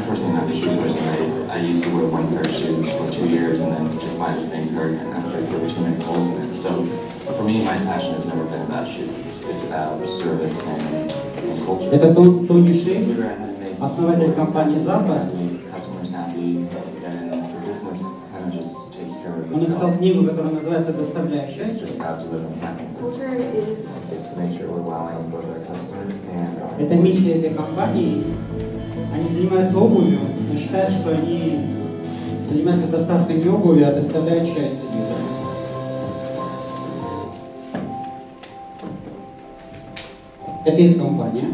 shoes, and I, I used to wear one pair of shoes for two years and then just buy the same pair again after there were too many holes in it. So for me, my passion has never been about shoes. It's, it's about service and, and culture. Это Тон- Тони Шейк, Figure out how to make основатель компании Zappos. make customers happy, and the business kind of just takes care of Он написал itself. книгу, которая называется «Доставляя It's счастье». just about delivering happiness. Culture is It's to make sure we're wowing both our customers and our Это миссия этой компании. Они занимаются обувью, но считают, что они занимаются доставкой не обуви, а доставляют счастье людям. Это их компания.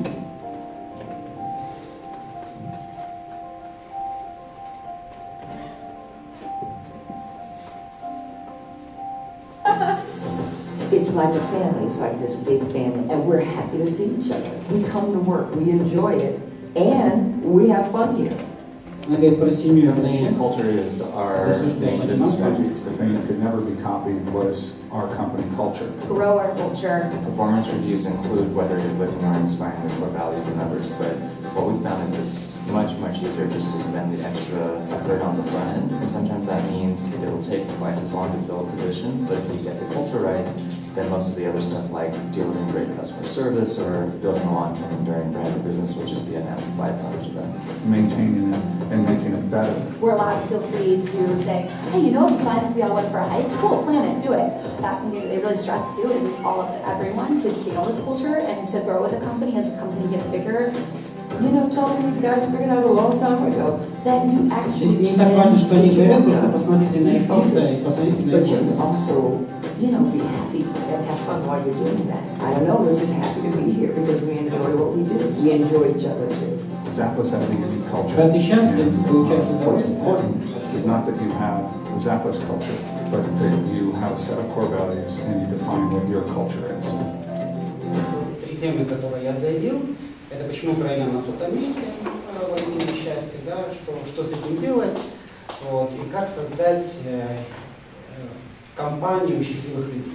It's like a family, it's like this big family, and we're happy to see each other. We come to work, we enjoy it, And we have fun here. And the Panamanian culture is our main business. The thing that could never be copied was our company culture. Grow our culture. Performance reviews include whether you're living or inspiring the core values and others, but what we found is it's much, much easier just to spend the extra effort on the front end. And sometimes that means it will take twice as long to fill a position, but if you get the culture right, then most of the other stuff like delivering great customer service or building a long-term enduring brand or business will just be a natural byproduct of that. Maintaining it and making it better. We're allowed to feel free to say, hey, you know, it'd be fine if we all went for a hike. Cool, plan it, do it. That's something that they really stress too, is it's all up to everyone to scale this culture and to grow with the company as the company gets bigger. You know, Tony, these guys figured out a long time ago that you Здесь actually не так важно, что они can говорят, get просто your посмотрите на be их лица и focused, посмотрите на But их you голос. also, you know, be while you're doing that. I don't know, we're just happy to be here because we enjoy what we do. We enjoy each other too. Zappos has a unique culture. Когда ты счастлив, And получаешь What's important is not that you have the Zappos culture, but that you have a set of core values and you define what your culture is. Три темы, которые я заявил, это почему Украина на сотом месте э, Валентина счастья, да, что, что с этим делать, вот, и как создать э, э, компанию счастливых людей.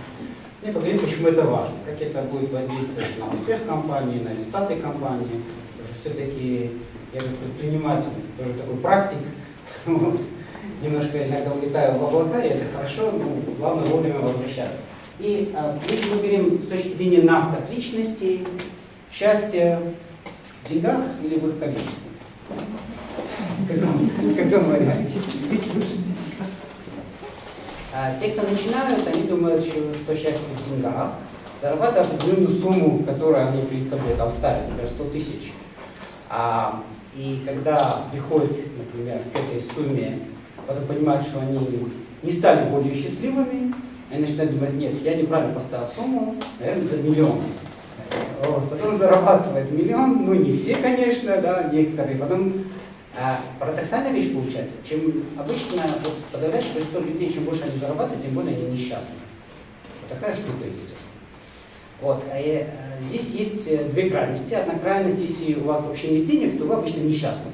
И поговорим, почему это важно, как это будет воздействовать на успех компании, на результаты компании. Потому что все-таки я как предприниматель, тоже такой практик, вот, немножко иногда улетаю в облака, и это хорошо, но главное вовремя возвращаться. И э, если мы берем с точки зрения нас как личностей, счастье в деньгах или в их количестве? В каком, в каком варианте? А те, кто начинают, они думают, что, счастье в деньгах, зарабатывая определенную сумму, которую они перед собой там ставят, например, 100 тысяч. А, и когда приходят, например, к этой сумме, потом понимают, что они не стали более счастливыми, они начинают думать, нет, я неправильно поставил сумму, наверное, это миллион. Вот, потом зарабатывает миллион, ну не все, конечно, да, некоторые. Потом а, парадоксальная вещь получается, чем обычно вот, подавляющее большинство людей, чем больше они зарабатывают, тем более они несчастны. Вот такая штука интересная. Вот, а, э, здесь есть э, две крайности. Одна крайность, если у вас вообще нет денег, то вы обычно несчастны.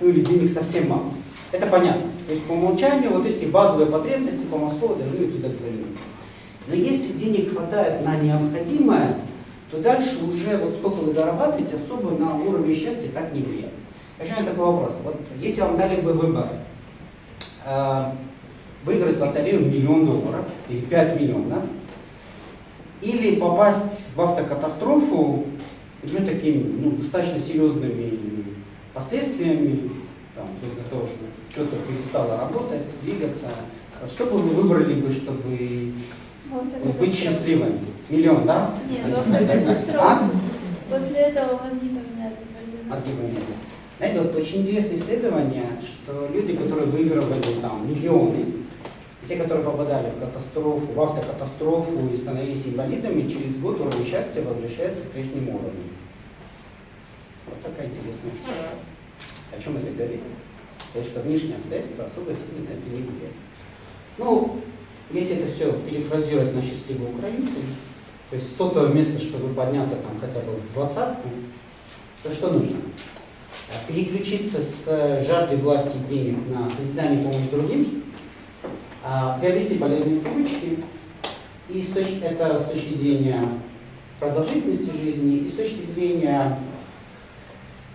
Ну или денег совсем мало. Это понятно. То есть по умолчанию вот эти базовые потребности по Москву должны быть удовлетворены. Но если денег хватает на необходимое, то дальше уже вот сколько вы зарабатываете, особо на уровень счастья так не влияет. Почему такой вопрос? Вот если вам дали бы выбор, э, выиграть в лотерею миллион долларов или 5 миллионов, или попасть в автокатастрофу, ну, такими ну, достаточно серьезными последствиями, там, то есть для того, чтобы что-то перестало работать, двигаться, Вот что бы вы выбрали бы, чтобы быть счастливым? Миллион, да? Нет, А? После этого мозги поменяются. Мозги поменяются. Знаете, вот очень интересное исследование, что люди, которые выигрывали там миллионы, те, которые попадали в катастрофу, в автокатастрофу и становились инвалидами, через год уровень счастья возвращается к прежнему уровню. Вот такая интересная штука. О чем это говорит? Потому что внешние обстоятельства особо сильно на это не влияют. Ну, если это все перефразировать на счастливые украинцы, то есть с сотого места, чтобы подняться там хотя бы в двадцатку, то что нужно? А, Переключиться с э, жажды власти денег на созидание и помощь другим, а, приобрести полезные привычки, и с точки, это с точки зрения продолжительности жизни, и с точки зрения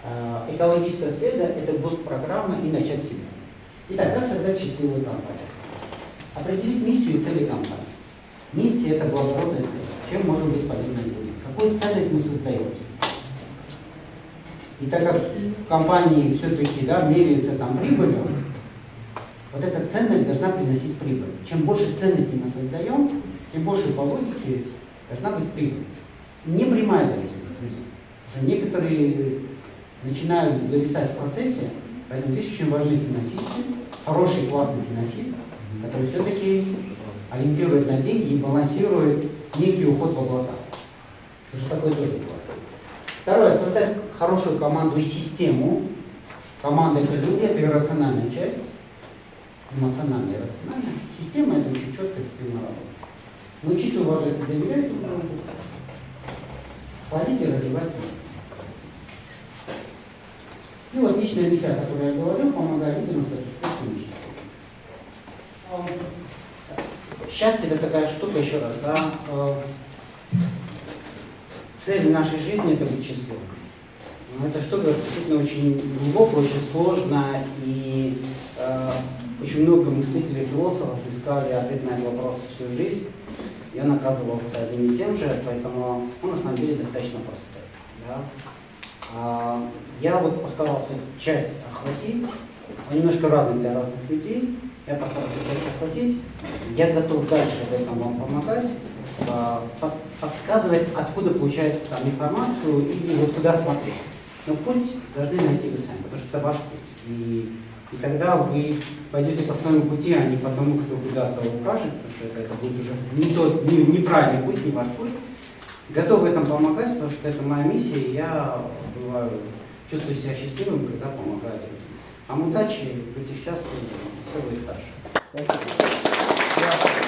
Э, Экологическая среда – это госпрограмма и начать себя. Итак, как создать счастливую компанию? Определить миссию и цели компании. Миссия – это благородная цель. Чем можем быть полезны людям? Какую ценность мы создаем? И так как компании все-таки да, меряются там прибылью, вот эта ценность должна приносить прибыль. Чем больше ценностей мы создаем, тем больше по логике должна быть прибыль. Не прямая зависимость, друзья. Потому что некоторые начинают зависать в процессе, поэтому здесь очень важны финансисты, хороший, классный финансист, который все-таки ориентирует на деньги и балансирует некий уход в облака. Что такое тоже бывает. Второе, создать хорошую команду и систему. Команда это люди, это иррациональная часть, эмоциональная и рациональная. Система это очень четкая система работы. Научиться уважать и доверять друг другу. Хвалить и развивать. И вот личная миссия, о которой я говорил, помогает людям стать успешными счастливыми. Счастье это такая штука, еще раз, да. э, Цель нашей жизни это быть счастливым. Но эта штука действительно очень глубокая, очень сложная, и э, очень много мыслителей, философов искали ответ на этот вопрос всю жизнь, и он оказывался одним и тем же, поэтому он на самом деле достаточно простой. Да? А, я вот постарался часть охватить, он немножко разный для разных людей, я постарался часть охватить, я готов дальше в этом вам помогать, а, под- подсказывать, откуда получается там информацию и вот куда смотреть. Но путь должны найти вы сами, потому что это ваш путь. И, и тогда вы пойдете по своему пути, а не по тому, кто куда-то укажет, потому что это, это будет уже не тот, не, неправильный путь, не ваш путь. Готов в этом помогать, потому что это моя миссия, и я бываю, чувствую себя счастливым, когда помогаю другим. Вам удачи, будьте счастливы, все будет хорошо. Спасибо.